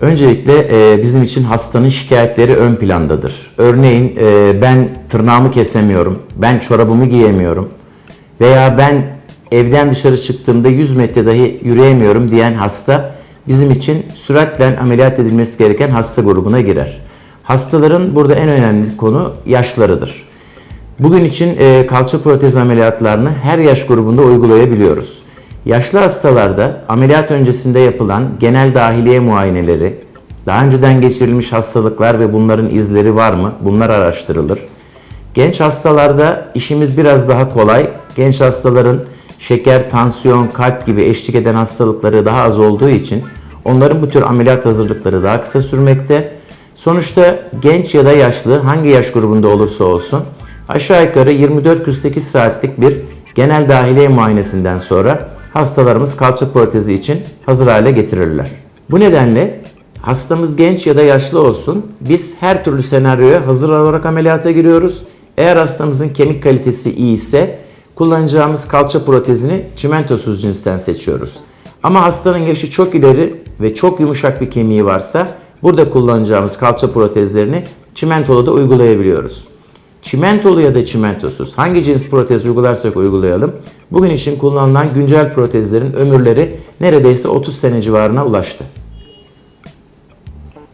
Öncelikle e, bizim için hastanın şikayetleri ön plandadır. Örneğin e, ben tırnağımı kesemiyorum, ben çorabımı giyemiyorum veya ben evden dışarı çıktığımda 100 metre dahi yürüyemiyorum diyen hasta bizim için süratle ameliyat edilmesi gereken hasta grubuna girer. Hastaların burada en önemli konu yaşlarıdır. Bugün için e, kalça protez ameliyatlarını her yaş grubunda uygulayabiliyoruz. Yaşlı hastalarda ameliyat öncesinde yapılan genel dahiliye muayeneleri, daha önceden geçirilmiş hastalıklar ve bunların izleri var mı? Bunlar araştırılır. Genç hastalarda işimiz biraz daha kolay. Genç hastaların şeker, tansiyon, kalp gibi eşlik eden hastalıkları daha az olduğu için onların bu tür ameliyat hazırlıkları daha kısa sürmekte. Sonuçta genç ya da yaşlı hangi yaş grubunda olursa olsun aşağı yukarı 24-48 saatlik bir genel dahiliye muayenesinden sonra hastalarımız kalça protezi için hazır hale getirirler. Bu nedenle hastamız genç ya da yaşlı olsun biz her türlü senaryoya hazır olarak ameliyata giriyoruz. Eğer hastamızın kemik kalitesi iyi ise kullanacağımız kalça protezini çimentosuz cinsten seçiyoruz. Ama hastanın yaşı çok ileri ve çok yumuşak bir kemiği varsa burada kullanacağımız kalça protezlerini çimentolu da uygulayabiliyoruz. Çimentolu ya da çimentosuz hangi cins protez uygularsak uygulayalım bugün için kullanılan güncel protezlerin ömürleri neredeyse 30 sene civarına ulaştı.